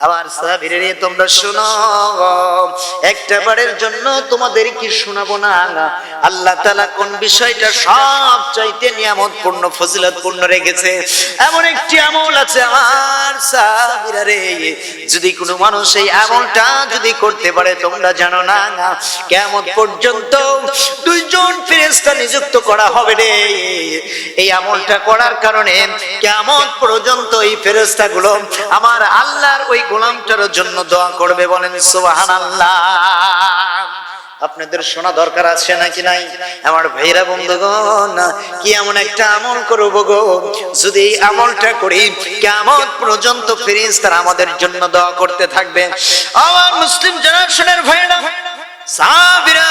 আবার সাবিরে তোমরা শোনো। একটা বারের জন্য তোমাদের কি শোনাবো না? আল্লাহ তালা কোন বিষয়টা সব চাইতে নিয়ামত পূর্ণ ফজিলত পূর্ণ রেখেছে। এমন একটি আমল আছে আমার সাবিরা রে। যদি কোনো মানুষ এই আমলটা যদি করতে পারে, তোমরা জানো না। কেমন পর্যন্ত দুইজন ফেরেস্তা নিযুক্ত করা হবে রে। এই আমলটা করার কারণে কেমন পর্যন্ত এই ফেরেস্তা গুলো আমার আল্লাহর ওই গোলামটার জন্য দোয়া করবে বলেন সুবাহান আল্লাহ আপনাদের শোনা দরকার আছে নাকি নাই? আমার ভাইরা, বন্ধুগণ, কি এমন একটা আমল করব গো? যদি এই আমলটা করি, কেমন পর্যন্ত ফিরিস তারা আমাদের জন্য দোয়া করতে থাকবে? আমার মুসলিম জেনারেশনের ভাইরা সাবিরা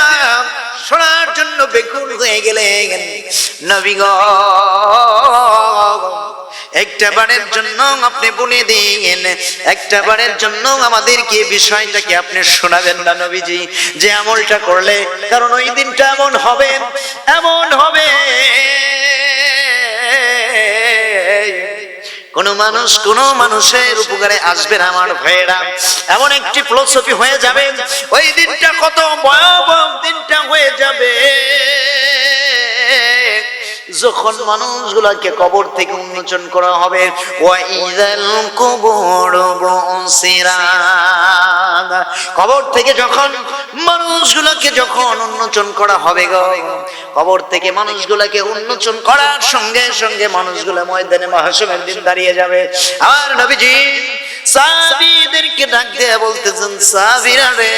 শোনার জন্য বেকুল হয়ে গেলেন। নবীগ একটা বারের জন্য আপনি বলে দিন একটা বারের জন্য আমাদেরকে বিষয়টাকে আপনি শোনাবেন না নবীজি, যে আমলটা করলে, কারণ ওই দিনটা এমন হবে এমন হবে। কোন মানুষ, কোন মানুষের উপকারে আসবে না আমার ভাইয়েরা। এমন একটি ফিলোসফি হয়ে যাবে, ওই দিনটা কত ভয়াবহ দিনটা হয়ে যাবে। যখন মানুষগুলাকে কবর থেকে উন্মোচন করা হবে কুবুর থেকে যখন মানুষগুলোকে যখন উন্মোচন করা হবে গো, কবর থেকে মানুষগুলোকে উন্মোচন করার সঙ্গে সঙ্গে মানুষগুলো ময়দানে মহাসমের দিন দাঁড়িয়ে যাবে। আর নবীজি সাহাবীদেরকে ডাক দিয়ে বলতেছেন, সাহাবীরা রে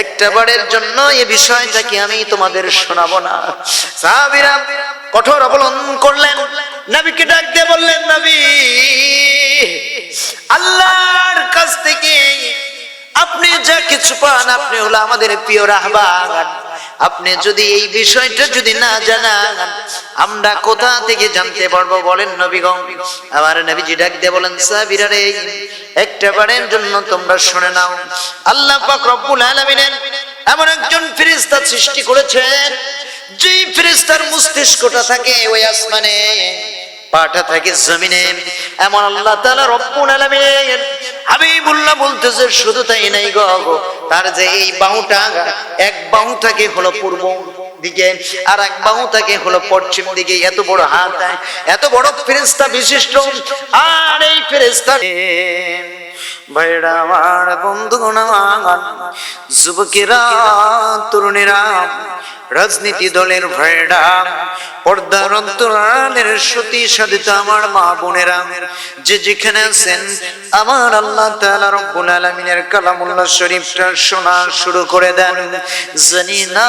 একটা বারের জন্য এই বিষয়টাকে আমি তোমাদের শোনাবো না। সাহাবীরা কঠোর অবলম্বন করলেন, নবীকে ডাক দিয়ে বললেন, নবী, আল্লাহর কাছ থেকে আপনি যা কিছু পান, আপনি হলো আমাদের প্রিয় রাহবান। আপনি যদি এই বিষয়টা যদি না জানান, আমরা কোথা থেকে জানতে পারব বলেন নবীগণ? আমার নবীজি ডাক দিয়ে বলেন সাহাবীরা রে একটা বারের জন্য তোমরা শুনে নাও। আল্লাহ পাক রব্বুল আলামিনের এমন একজন ফেরেশতা সৃষ্টি করেছেন যে ফেরেশতার মস্তিষ্কটা থাকে ওই আসমানে, পাটা থাকে জমিনে। এমন আল্লাহ তাআলা রব্বুল আলামিন হাবিবুল্লাহ বলতেছে, শুধু তাই নাই গো তার যে এই বাহুটা, এক বাহু থাকে হলো পূর্ব দিকে আর এক বাহু থাকে হলো পশ্চিম দিকে। এত বড় হাত, এত বড় ফেরেস্তা বিশিষ্ট। আর এই ফেরেশতা ভাইরা আমার বন্ধুগণ আমার যুবকেরা রাজনীতি দলের ভাইরা পর্দার অন্তরালের সতী সাধিতা আমার মা বোনেরা। যে যেখানে আছেন, আমার আল্লাহ তাআলা রব্বুল আলামিনের কালামুল্লাহ শরীফটা শোনা শুরু করে দেন। জানি না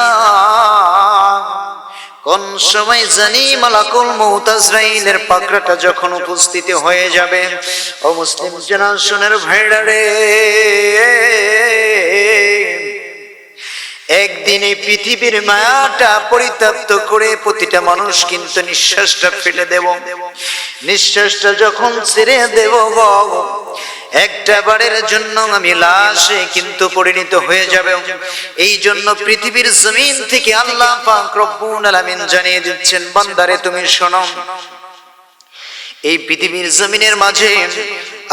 কোন সময় জানি মালাকুল মউত আজরাইলের পাকড়াটা যখন উপস্থিত হয়ে যাবে? ও মুসলিম জেনারেশনের ভাইরা রে একদিন এই পৃথিবীর মায়াটা পরিত্যক্ত করে প্রতিটা মানুষ কিন্তু নিঃশ্বাসটা ফেলে দেব। নিঃশ্বাসটা যখন ছেড়ে দেব গো একটা বারের জন্য আমি লাশে কিন্তু পরিণত হয়ে যাবে। এই জন্য পৃথিবীর জমিন থেকে আল্লাহ পাক রব্বুল আলামিন জানিয়ে দিচ্ছেন, বান্দারে তুমি শোনো। এই পৃথিবীর জমিনের মাঝে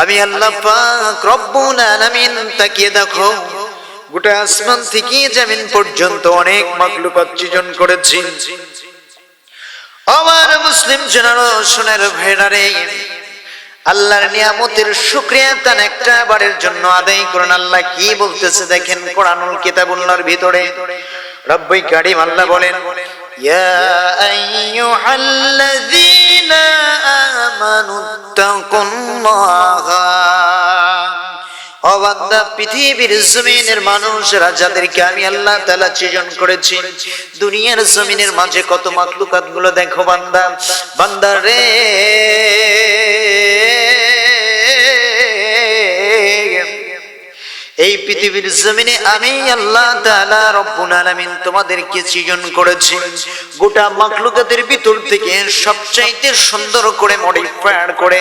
আমি আল্লাহ পাক রব্বুল আলামিন তাকিয়ে দেখো। গোটা আসমান থেকে জমিন পর্যন্ত অনেক মাকলুকাত সৃজন করেছি। আমার মুসলিম জেনারেশনের ভেড়ারে আল্লাহর নিয়ামতের শুক্রিয়া তান একটা বারের জন্য আদায় করুন। আল্লাহ কি বলতেছে দেখেন কোরআনুল কিতাবুল্লাহর ভিতরে। রব্বই কারিম আল্লাহ বলেন, ইয়া আইয়ুহাল্লাযীনা আমানুত্তাকুল্লাহা অবান্দা পৃথিবীর জমিনের মানুষরা যাদেরকে আমি আল্লাহ তালা সৃজন করেছি, দুনিয়ার জমিনের মাঝে কত মাকলুকাতগুলো দেখো বান্দা। বান্দা রে এই পৃথিবীর জমিনে আমি আল্লাহ তাআলা রব্বুল আলামিন তোমাদেরকে সৃজন করেছি। গোটা মাখলুকাতের ভিতর থেকে সবচাইতে সুন্দর করে মডিফায়ার করে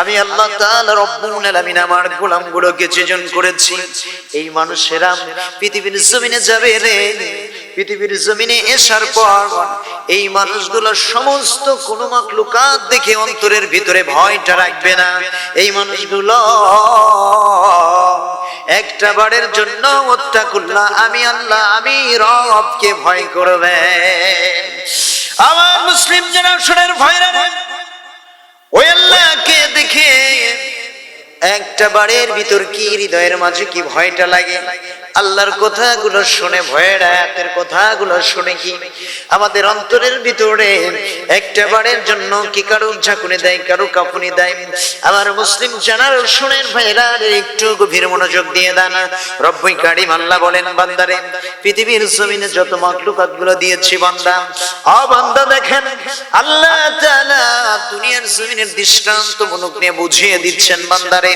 আমি আল্লাহ তাআলা রব্বুল আলামিন আমার গোলামগুলোকে সৃজন করেছি। এই মানুষেরা পৃথিবীর জমিনে যাবে রে, পৃথিবীর জমিনে এসার পর এই মানুষগুলো সমস্ত কোন মাকলুকাত দেখে অন্তরের ভিতরে ভয়টা রাখবে না। এই মানুষগুলো একটা বারের জন্য ওত্তাকুল্লাহ আমি আল্লাহ, আমি রবকে ভয় করবে। আমার মুসলিম জেনারেশনের ভয়রা ওই আল্লাহকে দেখে একটা বারের ভিতর কি হৃদয়ের মাঝে কি ভয়টা লাগে? আল্লাহর কথাগুলো শুনে ভয়ের আয়াতের কথাগুলো শুনে কি আমাদের অন্তরের ভিতরে একটা বারের জন্য কি কারও ঝাঁকুনি দেয়, কারও কাপুনি দেয়? আমার মুসলিম জানার শুনেন ভাইরা একটু গভীর মনোযোগ দিয়ে দানা। রব্বই কারিম আল্লাহ বলেন, বান্দারে, পৃথিবীর জমিনে যত মাকলুকাতগুলো দিয়েছি বান্দা অ দেখেন, আল্লাহ তাআলা দুনিয়ার জমিনের দৃষ্টান্ত মনুক নিয়ে বুঝিয়ে দিচ্ছেন বান্দারে।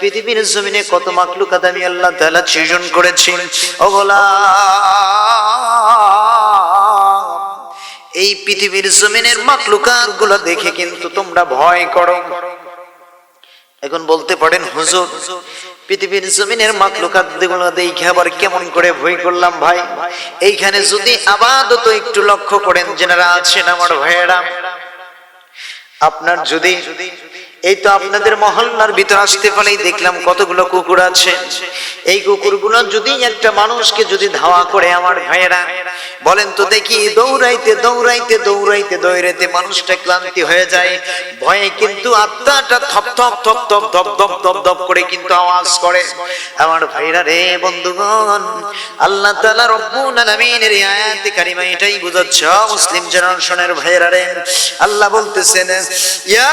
পৃথিবীর জমিনে কত মাকলুকাত আমি আল্লাহ তাআলা সৃজন করেছি। গোলাম, এই পৃথিবীর জমিনের মাকলুকাতগুলো দেখে কিন্তু তোমরা ভয় করো। এখন বলতে পারেন, হুজুর, পৃথিবীর জমিনের মাকলুকাতগুলো দেখে আবার কেমন করে ভয় করলাম ভাই। এইখানে যদি আপাতত একটু লক্ষ্য করেন, যেনারা আছেন আমার ভাইয়েরা, আপনার যদি এই তো আপনাদের মহল্লার ভিতর আসতে পারেই দেখলাম কতগুলো কুকুর আছে। এই কুকুরগুলো যদি একটা মানুষকে যদি ধাওয়া করে আমার ভাইয়েরা, বলেন তো দেখি দৌড়াইতে দৌড়াইতে দৌড়াইতে দৌড়াইতে মানুষটা ক্লান্তি হয়ে যায়। ভয়ে কিন্তু আত্মাটা থপ থপ থপ থপ ধপ ধপ ধপ ধপ করে কিন্তু আওয়াজ করে। আমার ভাইরা রে বন্ধুগণ, আল্লাহ তাআলা রব্বুল আলামিনের এই আয়াতে কারিমা এটাই বোঝাচ্ছে। মুসলিম জেনারেশনের ভাইরা রে, আল্লাহ বলতেছেন, ইয়া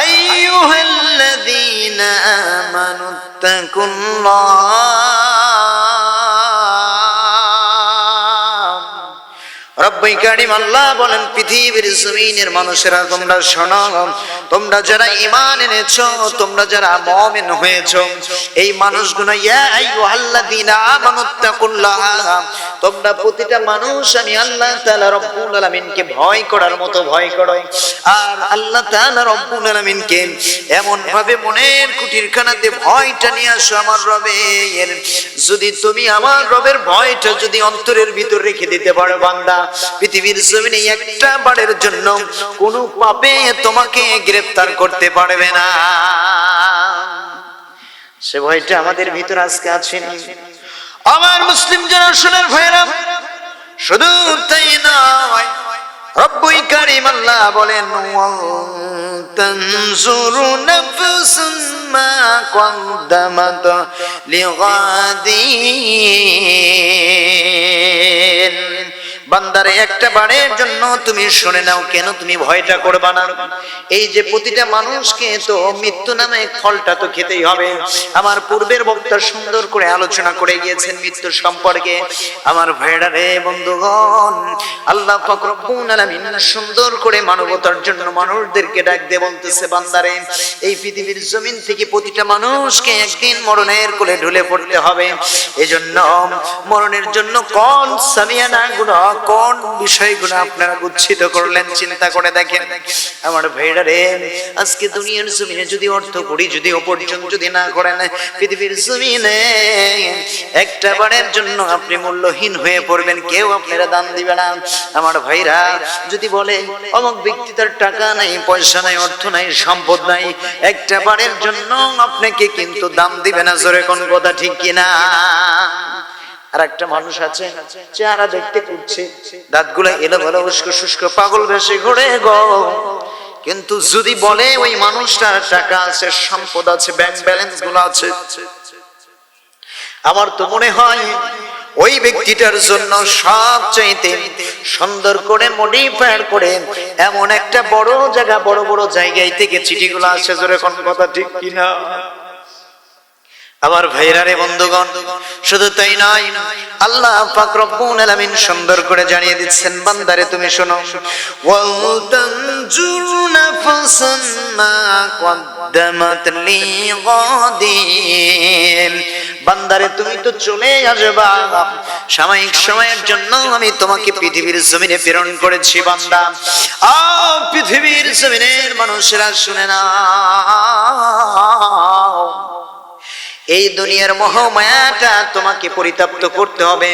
أيها الذين آمنوا اتقوا الله রব্বই কারিম আল্লাহ বলেন, পৃথিবীর জমিনের মানুষেরা তোমরা শোনো, তোমরা যারা ঈমান এনেছো, তোমরা যারা মুমিন হয়েছো, এই মানুষগুলো, ইয়া আইয়ুহাল্লাযীনা আমানুত্তাকুল্লাহ তোমরা প্রতিটা মানুষ, আমি আল্লাহ তাআলা রব্বুল আলামিনকে ভয় করার মতো ভয় করো। আর আল্লাহ তাআলা রব্বুল আলামিনকে এমন ভাবে মনের কুটির খানাতে ভয়টা নিয়ে আসো আমার রবের। যদি তুমি আমার রবের ভয়টা যদি অন্তরের ভিতর রেখে দিতে পারো বান্দা পৃথিবীর জমিনে একটা বারের জন্য কোনো পাপে তোমাকে গ্রেফতার করতে পারবে না। সে ভয়টা আমাদের ভিতর আজকে আছে আমার মুসলিম জেনারেশনের ভয়েরা শুধু তাই নয় রব্বুই কারিম আল্লাহ বলেন তানজুরু নাফসুন মা কদ্দামাত লিগাদিন। বান্দারে, একটা বারের জন্য তুমি শুনে নাও কেন তুমি ভয়টা করবা না। এই যে প্রতিটা মানুষকে তো মৃত্যু নামে ফলটা তো খেতেই হবে। আমার পূর্বের বক্তা সুন্দর করে আলোচনা করে গিয়েছেন মৃত্যু সম্পর্কে। আমার ভাইরা রে বন্ধুগণ, আল্লাহ পাক রব্বুল আলামিন সুন্দর করে মানবতার জন্য মানুষদেরকে ডাক দিয়ে বলতেছে, বান্দারে, এই পৃথিবীর জমিন থেকে প্রতিটা মানুষকে একদিন মরণের কোলে ঢুলে পড়তে হবে। এজন্য মরণের জন্য কোন সামিয়ানা গুলো কোন বিষয়গুলো আপনারা গুচ্ছিত করলেন, চিন্তা করে দেখেন। আমার ভাইরা রে, আজকে দুনিয়ার জমিনে যদি অর্থ করি, যদি অপরজন যদি না করেন, পৃথিবীর জমিনে একটা বারের জন্য আপনি মূল্যহীন হয়ে পড়বেন, কেউ আপনারা দান দিবে না। আমার ভাইরা, যদি বলে, অমুক ব্যক্তি তার টাকা নাই, পয়সা নাই, অর্থ নাই, সম্পদ নাই, একটা বারের জন্য আপনাকে কিন্তু দাম দিবে না, জোরে কোন কথা ঠিক কিনা? আর একটা মানুষ আছে, চেহারা দেখতে করছে। দাঁতগুলো এলো ভালো উস্কো শুষ্ক, পাগল ভেসে ঘুরে গো। কিন্তু যদি বলে ওই মানুষটার টাকা আছে, সম্পদ আছে ব্যাংক ব্যালেন্সগুলো আছে, আমার তো মনে হয় ওই ব্যক্তিটার জন্য সব চাইতে সুন্দর করে মডিফায়ার করে এমন একটা বড় জায়গা, বড় বড় জায়গায় থেকে চিঠিগুলো আসে, জোরে কোন কথা ঠিক কিনা? আমার ভাইরা রে বন্ধুগণ, শুধু তাই নয়, আল্লাহ পাক রব্বুল আলামিন সুন্দর করে জানিয়ে দিচ্ছেন, বান্দারে তুমি শোনো, ওয়াল তানজুরু নাফসান কদ্দামাত লিগাদিন বান্দারে তুমি তো চলে আসবা। সাময়িক সময়ের জন্য আমি তোমাকে পৃথিবীর জমিনে প্রেরণ করেছি, বান্দা। আ পৃথিবীর জমিনের মানুষেরা শুনে না এই দুনিয়ার মহামায়াটা তোমাকে পরিতাপ্ত করতে হবে।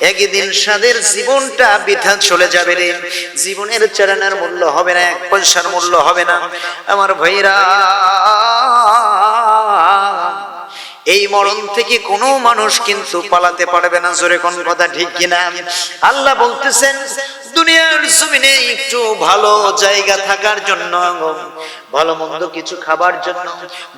একদিন সাদের জীবনটা বৃথা চলে যাবে রে। জীবনের চালানোর মূল্য হবে না, এক পয়সার মূল্য হবে না। আমার ভাইরা এই মরণ থেকে কোনো মানুষ কিন্তু পালাতে পারবে না, জোরে কোন কথা ঠিক কিনা? আল্লাহ বলতেছেন দুনিয়ার জমিনে একটু ভালো জায়গা থাকার জন্য, ভালো মন্দ কিছু খাবার জন্য,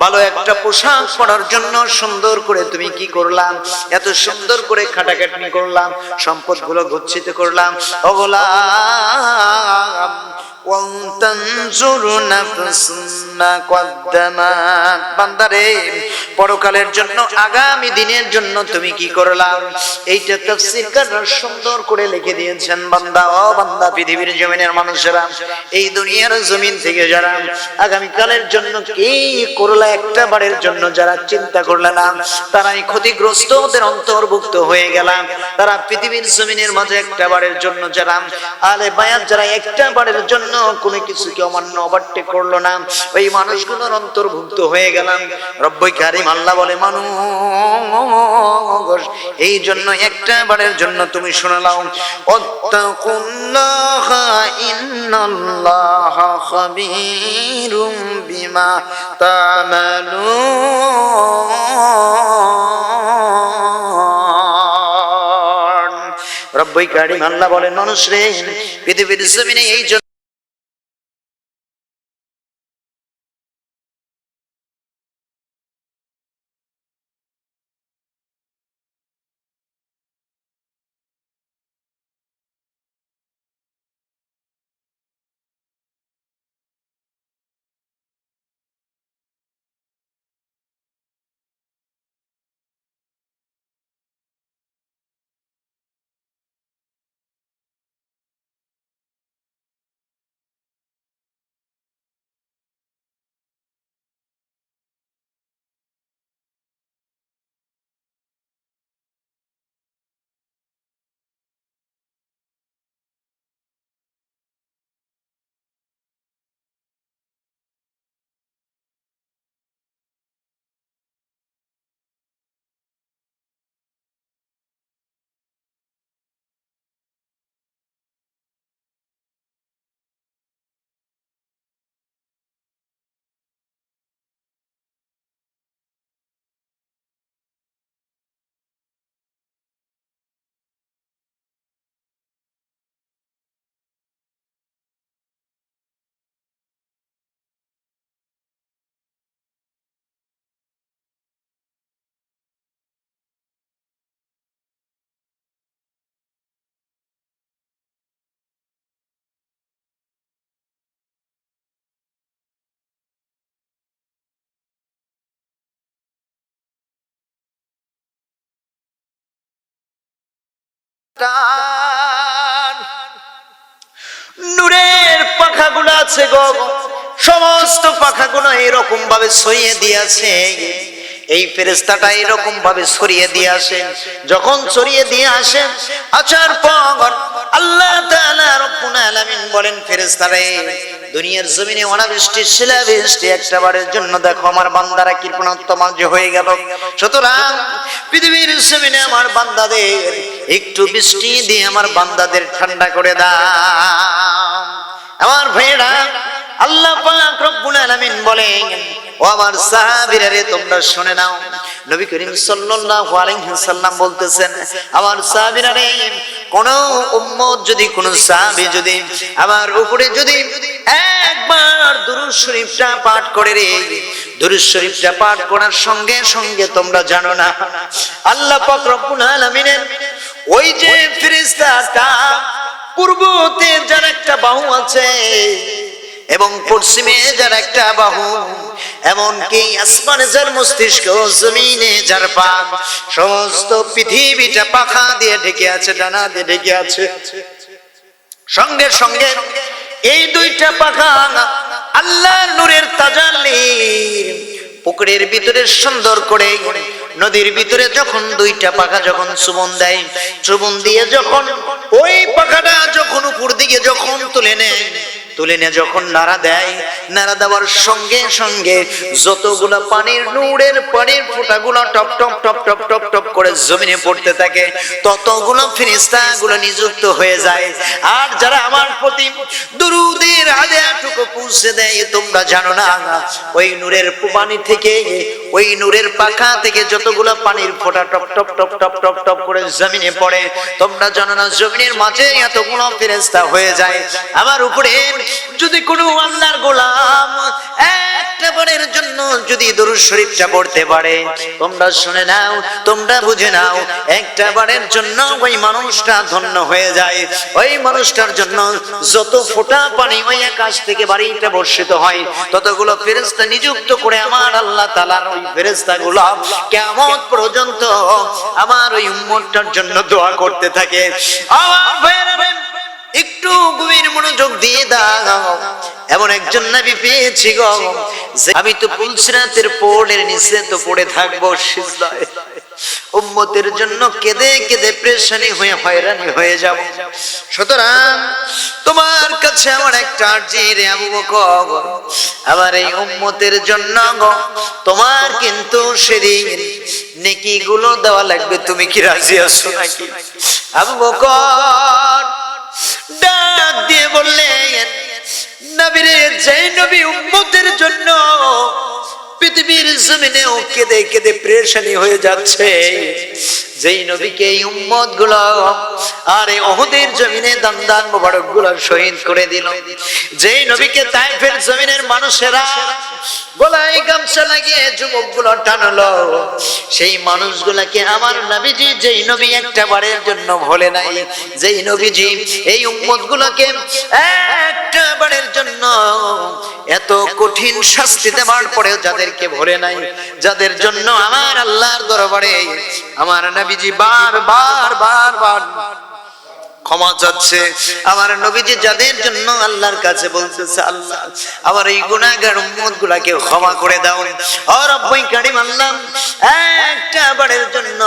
ভালো একটা পোশাক পরার জন্য সুন্দর করে তুমি কি করলাম? এত সুন্দর করে খাটাখাটনি করলাম, সম্পদগুলো গচ্ছিত করলাম। পরকালের জন্য, আগামী দিনের জন্য তুমি কি করলাম? এইটা তফসির সুন্দর করে লিখে দিয়েছেন বান্দা। বান্দা পৃথিবীর জমিনের মানুষেরা, এই দুনিয়ার জমিন থেকে যারা আগামী কালের জন্য কি করলা একটা বারের জন্য যারা চিন্তা করলে না, তারাই ক্ষতিগ্রস্ত, ওদের অন্তর্ভুক্ত হয়ে গেলাম। তারা পৃথিবীর জমিনের মাঝে একটা বারের জন্য যারা আলে বায়াত, যারা একটা বারের জন্য কোনো কিছুকে অমান্য অবাট্যে করল না, ওই মানুষগুলোর অন্তর্ভুক্ত হয়ে গেলাম। রব্বই কারিম আল্লাহ বলে, মানুষ, এই জন্য একটা বারের জন্য তুমি শোনালাও অত্তাকুল্লাহ ইন্নাল্লাহ খাবীরুম বিমা তামালুন। রব্বই কারিম আল্লাহ বলেন মানুষ রে পৃথিবীর জমিনে এই নূরের পাখাগুলো আছে গো। সমস্ত পাখাগুলো এরকম ভাবে সইয়ে দিয়েছে। এই ফেরেস্তাটা এরকম ভাবে সরিয়ে দিয়ে আসেন যখন সরিয়ে দিয়ে আসেন আচার পর আল্লাহ তাআলা রব্বুল আলামিন বলেন ফেরেস্তারে দুনিয়ার জমিনে অনাবৃষ্টি, শিলাবৃষ্টি একটা বারের জন্য দেখো আমার বান্দারা কৃপণত্ব মাঝে হয়ে গেল। সুতরাং পৃথিবীর জমিনে আমার বান্দাদের একটু বৃষ্টি দিয়ে আমার বান্দাদের ঠান্ডা করে দা আমার ভাইয়েরা, আল্লাহ পাক রব্বুল আলামিন বলেন ও আমার সাহাবীরা রে তোমরা শুনে নাও। নবী করিম সাল্লাল্লাহু আলাইহি সাল্লাম বলতেছেন, আমার সাহাবীরা রে কোন উম্মত যদি, কোন সাহাবী যদি আমার উপরে যদি একবার দুরূদ শরীফটা পাঠ করে রে, দুরূদ শরীফটা পাঠ করার সঙ্গে সঙ্গে তোমরা জানো না, আল্লাহ পাক রব্বুল আলামিনের ওই যে ফেরেশতাটা পূর্বতে যার একটা বাহু আছে এবং পশ্চিমে যার একটা বাহু, এমনকি আসমানে যার মস্তিষ্ক, জমিনে যার পাক, সমস্ত পৃথিবীটা পাখা দিয়ে ঢেকে আছে, ডানা দিয়ে ঢেকে আছে। সঙ্গে সঙ্গে এই দুইটা পাখা আল্লাহর নূরের তাজাল্লির পুকুরের ভিতরে সুন্দর করে, নদীর ভিতরে যখন দুইটা পাখা যখন চুবন দেয় চুবন দিয়ে যখন ওই পাখাটা যখন উপর দিকে যখন তুলে নেয় তুলে নিয়ে যখন নাড়া দেয়, নাড়া দেওয়ার সঙ্গে সঙ্গে যতগুলো পানির নূরের পানির ফোঁটাগুলো টপ টপ টপ টপ টপ টপ করে জমিনে পড়তে থাকে, ততগুলো ফিরিস্তা গুলো নিযুক্ত হয়ে যায়। আর যারা আমার প্রতি দুরুদের আদেয়াটুকু পৌঁছে দেয়, তোমরা জানো না, ওই নূরের পানি থেকে, ওই নূরের পাখা থেকে যতগুলো পানির ফোঁটা টপ টপ টপ টপ টপ টপ করে জমিনে পড়ে, তোমরা জানো না, জমিনের মাঝে এতগুলো ফেরেস্তা হয়ে যায়। আমার উপরে যদি কোনো আল্লাহর গোলাম একটা জন্য যদি দরুদ শরীফটা পড়তে পারে, তোমরা শুনে নাও, তোমরা বুঝে নাও, একটা জন্য ওই মানুষটা ধন্য হয়ে যায়। ওই মানুষটার জন্য যত ফোঁটা পানি ওই আকাশ থেকে বাড়িটা বর্ষিত হয়, ততগুলো ফেরেস্তা নিযুক্ত করে আমার আল্লাহ তালার ওই ফেরেস্তা গুলো কেমন পর্যন্ত আমার ওই উম্মতটার জন্য দোয়া করতে থাকে। আমার একটু গভীর মনোযোগ দিয়ে দাও। এমন একজন নবী পেয়েছি গো। আমি তো পুলসিরাতের পোড়ের নিচে তো পড়ে থাকব উম্মতের জন্য কেঁদে কেঁদে প্রেশানি হয়ে হয়রানি হয়ে যাব। সুতরাং তোমার কাছে আমার একটা আর্জি রে আবু বকর। আমার এই উম্মতের জন্য তোমার কিন্তু সেদিন নেকি গুলো দেওয়া লাগবে। তুমি কি রাজি আছো নাকি? আবু বকর ডাক দিয়ে বললেন, নবীরে যে নবী উম্মতের জন্য পৃথিবীর জমিনেও কেঁদে কেঁদে প্রেশানি হয়ে যাচ্ছে যেই নবীকে এই উম্মতগুলো আর এই অহদের জমিনে দান মোবারকগুলো শহীদ করে দিল। যেই নবীকে তাইফের জমিনের মানুষেরা গামছা লাগিয়ে সেই মানুষগুলাকে আমার নবীজি যেই নবী একটা বারের জন্য ভোলে নাই। যেই নবীজি এই একটা বারের জন্য এত কঠিন শাস্তি দেওয়ার পরেও যাদেরকে ভরে নাই, যাদের জন্য আমার আল্লাহর দরবারে আমার নবীজি বার বার বার বার ক্ষমা চাচ্ছে। আমার নবীজি যাদের জন্য আল্লাহর কাছে বলতেছে, আল্লাহ, আমার এই গুনাহগার উম্মত গুলাকে ক্ষমা করে দাও। ও রব্বই কারিম, আল্লাহ, একটা বারের জন্য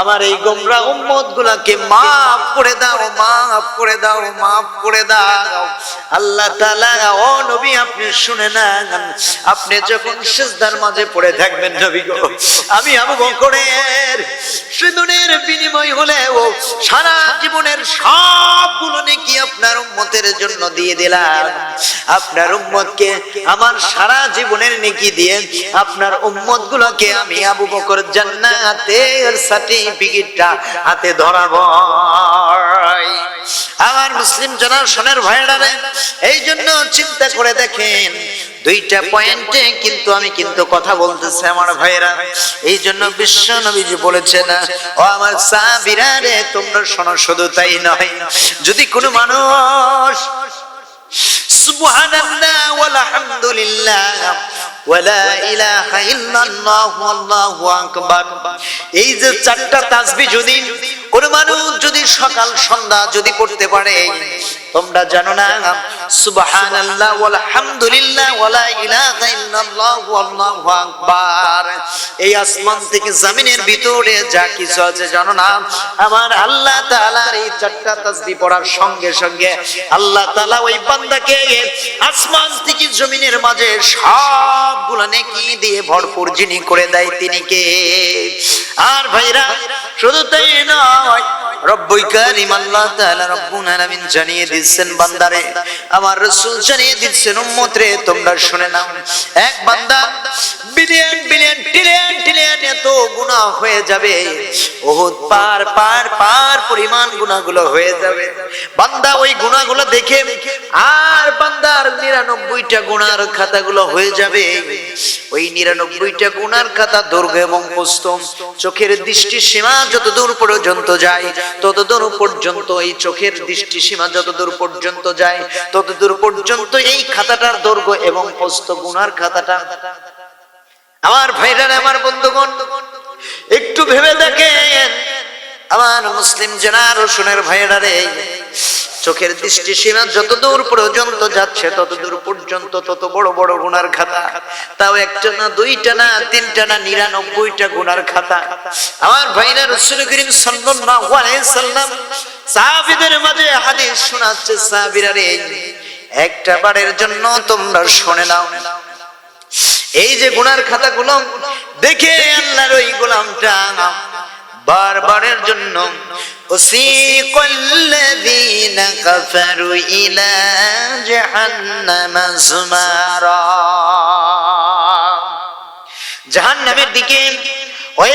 আমার এই গোমরা উম্মত গুলাকে মাফ করে দাও, মাফ করে দাও, মাফ করে দাও। আল্লাহ তাআলা, ও নবী, আপনি শুনে না আপনি যখন সিজদার মাঝে পড়ে থাকবেন নবী গো, আমি আবু বকরের সিঁদুরের বিনিময় হলেও সারা জীবনের সবগুলো নাকি আপনার উম্মতের জন্য দিয়ে দিলাম। আপনার উম্মতকে আমার সারা জীবনের নেকি দিয়ে আপনার উম্মত গুলোকে আমি আবু বকর জান্নাতের সার্টিফিকেটটা হাতে ধরাবো। আমার মুসলিম জনার্শনের ভাইরা এই জন্য চিন্তা করে দেখেন, দুইটা পয়েন্টে কিন্তু আমি কিন্তু কথা বলতেছি আমার ভাইরা এই জন্য বিশ্ব নবীজি বলেছেন, ও আমার সাবিরা রে, তোমরা শোনো, শুধু তাই নয়। যদি কোনো মানুষ, সুবহানাল্লাহ ওয়ালহামদুলিল্লাহ এই যে চারটা তাসবিহ যদি কোন মানুষ যদি সকাল সন্ধ্যা যদি পড়তে পারে তোমরা জানো না? সুবহানাল্লাহ ওয়ালা ইলাহা আল্লাহু আকবার। এই আসমান থেকে জমিনের ভিতরে যা কিছু আছে জানো না? আমার আল্লাহ তাআলার এই চারটা তাসবিহ পড়ার সঙ্গে সঙ্গে আল্লাহ তাআলা ওই বান্দাকে আসমান থেকে জমিনের মাঝে সবগুলো নেকি দিয়ে ভরপুর যিনি করে দেয় তিনি কে? আর ভাইরা শুধু তাই নয়, রব্বুল কারীম আল্লাহ তাআলা আলামিন জানিয়ে দিচ্ছেন বান্দারে, আমার রাসূল জানিয়ে দিচ্ছেন তোমরা শুনে নাও। এক বান্দা, বিলিয়ন বিলিয়ন ট্রিলিয়ন ট্রিলিয়ন এত গুনাহ হয়ে যাবে পার পার পার পরিমাণ গুনাহগুলো হয়ে যাবে। বান্দা ওই গুনাহগুলো দেখে, আর বান্দার নিরানব্বইটা গুনার খাতাগুলো হয়ে যাবে। ওই নিরানব্বইটা গুনার খাতা দৈর্ঘ্য এবং প্রস্থ চোখের দৃষ্টি সীমা যত দূর পর্যন্ত যায় তত দূর পর্যন্ত এই চোখের দৃষ্টি সীমা যতদূর পর্যন্ত যায় তত দূর পর্যন্ত এই খাতাটার দৈর্ঘ্য এবং পোস্ত গুনার খাতাটা। আমার ভাইরা, আমার বন্ধুগণ, একটু ভেবে দেখেন আমার মুসলিম জেনারেশনের ভাইরা রে, চোখের দৃষ্টি সীমা যত দূর পর্যন্ত যাচ্ছে, তত দূর পর্যন্ত তত বড় বড় গুনার খাতা। তাও একটা না, দুইটা না, তিনটা না, নিরানব্বইটা গুনার খাতা। আমার ভাইরা রসুল করিম সাল্লাল্লাহু আলাইহি সাল্লাম সাহাবীদের মাঝে হাদিস শোনাচ্ছে, সাহাবীরা রে, একটা বারের জন্য তোমরা শুনে নাও। এই যে গুনার খাতাগুলো, দেখে আল্লাহর ওই গোলামটা বারবারের জন্য وسيق الذين كفروا إلى جهنم زمرا জাহান্নামের দিকে ওই